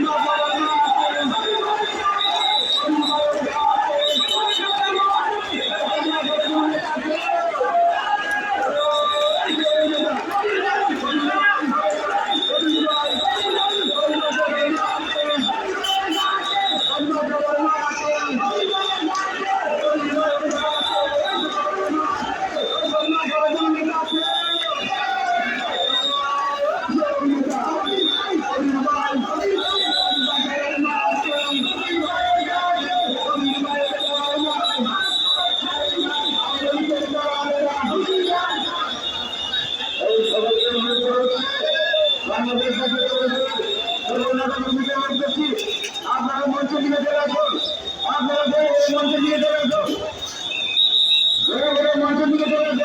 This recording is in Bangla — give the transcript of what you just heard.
no you. আমাদের সাথে আপনারা মঞ্চের দিকে চলে আপনারা মঞ্চের দিকে চলে আসুন মঞ্চের দিকে চলে